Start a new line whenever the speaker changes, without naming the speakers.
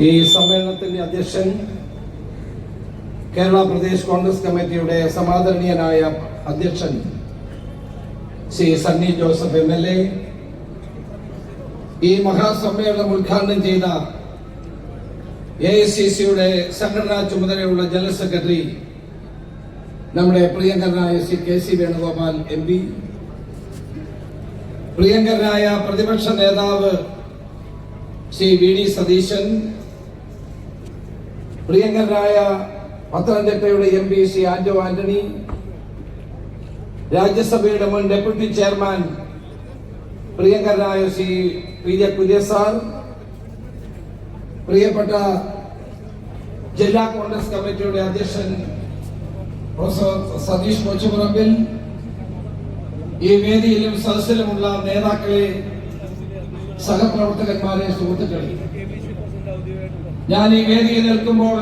ഈ സമ്മേളനത്തിന്റെ അധ്യക്ഷൻ കേരള പ്രദേശ് കോൺഗ്രസ് കമ്മിറ്റിയുടെ സമാദരണീയനായ അധ്യക്ഷൻ Sri Sunny Joseph M L A ഈ മഹാസമ്മേളനം ഉദ്ഘാടനം ചെയ്ത എ ഐ സി സിയുടെ സംഘടനാ ചുമതലയുള്ള ജനറൽ സെക്രട്ടറി നമ്മുടെ പ്രിയങ്കരനായ Sri K C Venugopal M P പ്രിയങ്കരനായ പ്രതിപക്ഷ നേതാവ് ശ്രീ വി ഡി സതീശൻ പ്രിയങ്കരനായ പത്തനംതിട്ടയുടെ എം പി ശ്രീ ആന്റോ ആന്റണി രാജ്യസഭയുടെ മുൻ ഡെപ്യൂട്ടി ചെയർമാൻ പ്രിയങ്കരനായ ശ്രീ പി ജെ കുര്യസാർ പ്രിയപ്പെട്ട ജില്ലാ കോൺഗ്രസ് കമ്മിറ്റിയുടെ അധ്യക്ഷൻ പ്രൊഫസർ സതീഷ് കൊച്ചുപുറമ്പിൽ ഈ വേദിയിലും സദസ്സിലുമുള്ള നേതാക്കളെ സഹപ്രവർത്തകന്മാരെ സുഹൃത്തുക്കളെ ഞാൻ ഈ വേദിയിൽ നിൽക്കുമ്പോൾ